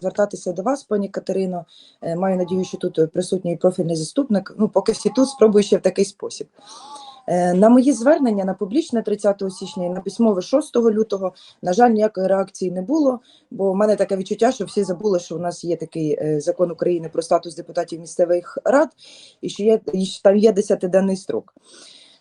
звертатися до вас, пані Катерино. Е, Маю надію, що тут присутній профільний заступник. Ну, поки всі тут, спробую ще в такий спосіб. Е, На мої звернення на публічне 30 січня і на письмове 6 лютого, на жаль, ніякої реакції не було, бо в мене таке відчуття, що всі забули, що у нас є такий е, закон України про статус депутатів місцевих рад, і що є і що там є 10-денний строк.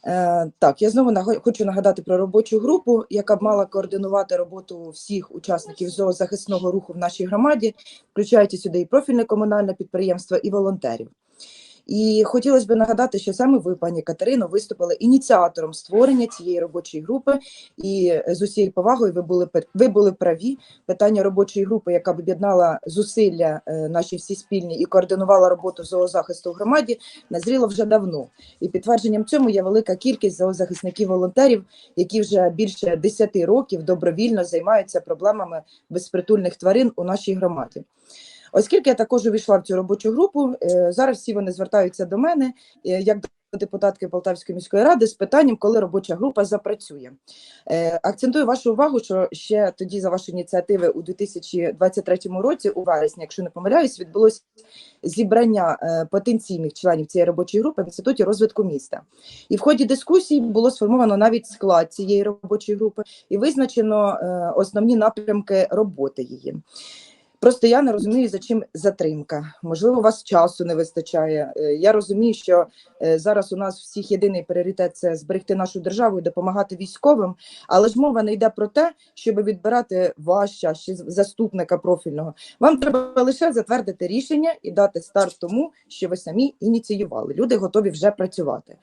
Е, Так, я знову хочу нагадати про робочу групу, яка б мала координувати роботу всіх учасників зоозахисного руху в нашій громаді, включаючи сюди і профільне комунальне підприємство, і волонтерів. І хотілося б нагадати, що саме ви, пані Катерино, виступили ініціатором створення цієї робочої групи. І з усією повагою ви були ви були праві. Питання робочої групи, яка б об'єднала зусилля е, наші всі спільні і координувала роботу зоозахисту в громаді, назріло вже давно. І підтвердженням цьому є велика кількість зоозахисників-волонтерів, які вже більше 10 років добровільно займаються проблемами безпритульних тварин у нашій громаді. Оскільки я також увійшла в цю робочу групу, е, зараз всі вони звертаються до мене е, як до депутатки Полтавської міської ради з питанням, коли робоча група запрацює. Е, Акцентую вашу увагу, що ще тоді за ваші ініціативи у 2023 році, у вересні, якщо не помиляюсь, відбулось зібрання потенційних членів цієї робочої групи в інституті розвитку міста. І в ході дискусії було сформовано навіть склад цієї робочої групи і визначено основні напрямки роботи її. Просто я не розумію, за чим затримка. Можливо, у вас часу не вистачає. Е, Я розумію, що е, зараз у нас всіх єдиний пріоритет це зберегти нашу державу і допомагати військовим. Але ж мова не йде про те, щоб відбирати ваш час чи заступника профільного. Вам треба лише затвердити рішення і дати старт тому, що ви самі ініціювали. Люди готові вже працювати.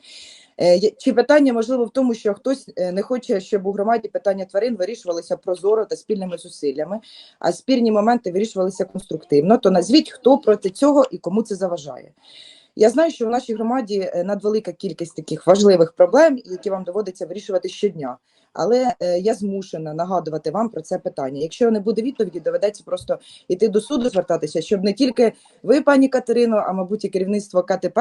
Е, Чи питання можливо в тому, що хтось е, не хоче, щоб у громаді питання тварин вирішувалися прозоро та спільними зусиллями, а спірні моменти вирішувалися конструктивно, то назвіть, хто проти цього і кому це заважає. Я знаю, що в нашій громаді е, надвелика кількість таких важливих проблем, які вам доводиться вирішувати щодня. Але е, я змушена нагадувати вам про це питання. Якщо не буде відповіді, доведеться просто йти до суду, звертатися, щоб не тільки ви, пані Катерино, а мабуть і керівництво КТП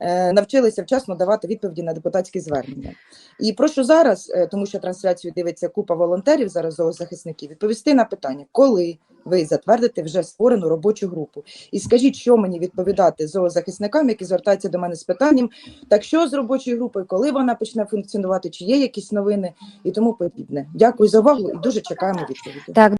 е, навчилися вчасно давати відповіді на депутатські звернення. І прошу зараз, тому що трансляцію дивиться купа волонтерів, зараз зоозахисників, відповісти на питання, коли ви затвердите вже створену робочу групу. І скажіть, що мені відповідати зоозахисникам, які звертаються до мене з питанням, так що з робочою групою, коли вона почне функціонувати, чи є якісь новини і тому подібне. Дякую за увагу і дуже чекаємо відповіді. Так,